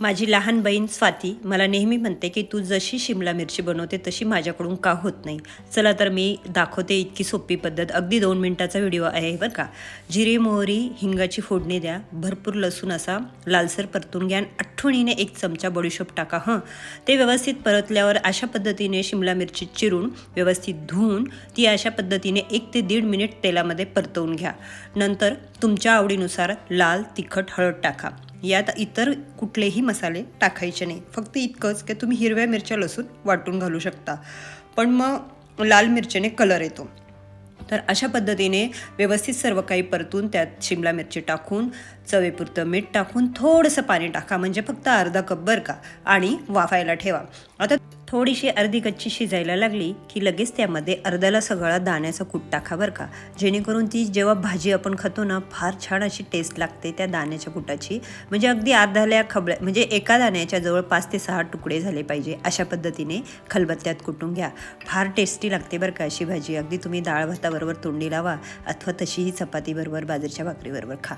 माझी लहान बहीण स्वाती मला नेहमी म्हणते की तू जशी शिमला मिरची बनवते तशी माझ्याकडून का होत नाही? चला तर मी दाखवते इतकी सोपी पद्धत. अगदी दोन मिनटाचा व्हिडिओ आहे बरं का? जिरे मोहरी हिंगाची फोडणी द्या. भरपूर लसूण असा लालसर परतून घ्या आणि आठवणीने एक चमचा बडीशोप टाका हं. ते व्यवस्थित परतल्यावर अशा पद्धतीने शिमला मिरची चिरून व्यवस्थित धुवून ती अशा पद्धतीने एक ते दीड मिनिट तेलामध्ये परतवून घ्या. नंतर तुमच्या आवडीनुसार लाल तिखट हळद टाका. यात इतर कुठलेही मसाले टाकायचे नाही. फक्त इतकंच की तुम्ही हिरव्या मिरच्या लसूण वाटून घालू शकता. पण मग लाल मिरचीने कलर येतो. तर अशा पद्धतीने व्यवस्थित सर्व काही परतून त्यात शिमला मिरची टाकून चवेपुरतं मीठ टाकून थोडंसं पाणी टाका. म्हणजे फक्त अर्धा कप बरं का. आणि वाफायला ठेवा. आता थोडीशी अर्धी कच्ची शिजायला लागली की लगेच त्यामध्ये अर्ध्याला सगळा दाण्याचा कूट टाका बरं का. जेणेकरून ती जेव्हा भाजी आपण खातो ना फार छान अशी टेस्ट लागते त्या दाण्याच्या कुटाची. म्हणजे अगदी अर्ध्याला खबळ्या म्हणजे एका दाण्याच्या जवळ पाच ते सहा तुकडे झाले पाहिजे अशा पद्धतीने खलबत्त्यात कुटून घ्या. फार टेस्टी लागते बरं का अशी भाजी. अगदी तुम्ही डाळ भाताबरोबर तोंडी लावा अथवा तशीही चपातीबरोबर बाजरीच्या भाकरीबरोबर खा.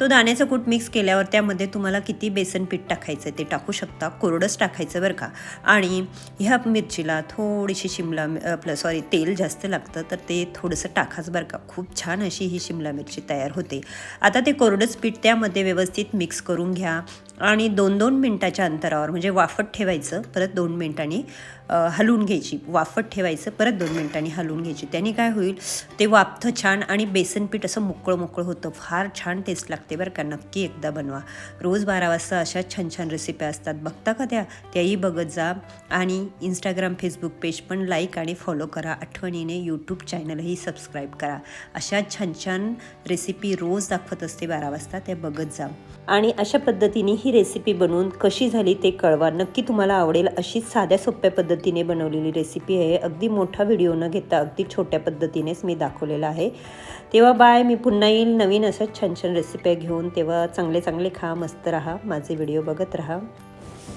तो दाण्याचं कूट मिक्स केल्यावर त्यामध्ये तुम्हाला किती बेसन पीठ टाकायचं ते टाकू शकता. कोरडंच टाकायचं बरं का. आणि ह्या मिरचीला थोडीशी शिमला आपलं सॉरी तेल जास्त लागतं तर ते थोडंसं टाकाच बरं का. खूप छान अशी ही शिमला मिरची तयार होते. आता ते कोरडंच पीठ त्यामध्ये व्यवस्थित मिक्स करून घ्या आणि दोन दोन मिनटाच्या अंतरावर म्हणजे वाफत ठेवायचं परत दोन मिनटांनी हलवून घ्यायची. वाफत ठेवायचं परत दोन मिनटांनी हलवून घ्यायची. त्याने काय होईल ते वाफतं छान आणि बेसन पीठ असं मोकळं मोकळं होतं. फार छान टेस्ट लागते बरं का. नक्की एकदा बनवा. रोज बारा वाजता अशा छान छान रेसिपी असतात. बघता का त्या? त्याही बघत जा. आणि इंस्टाग्राम फेसबुक पेज पण लाईक आणि फॉलो करा. आठवणीने यूट्यूब चॅनलही सबस्क्राईब करा. अशा छान छान रेसिपी रोज दाखवत असते बारा वाजता त्या बघत जा. आणि अशा पद्धतीने ही रेसिपी बनवून कशी झाली ते कळवा. नक्की तुम्हाला आवडेल अशीच साध्या सोप्या पद्धतीने बनवलेली रेसिपी आहे. अगदी मोठा व्हिडिओ न घेता अगदी छोट्या पद्धतीनेच मी दाखवलेला आहे. तेव्हा बाय मी पुन्हा येईल नवीन अशा छान छान रेसिपी घेऊन. तेव्हा चांगले चांगले खा मस्त राहा. माझे व्हिडिओ बघत राहा.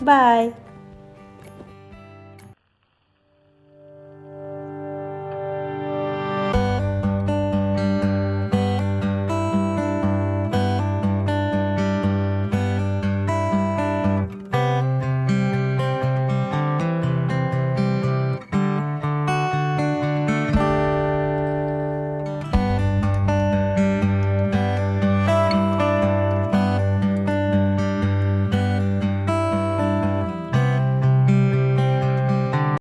बाय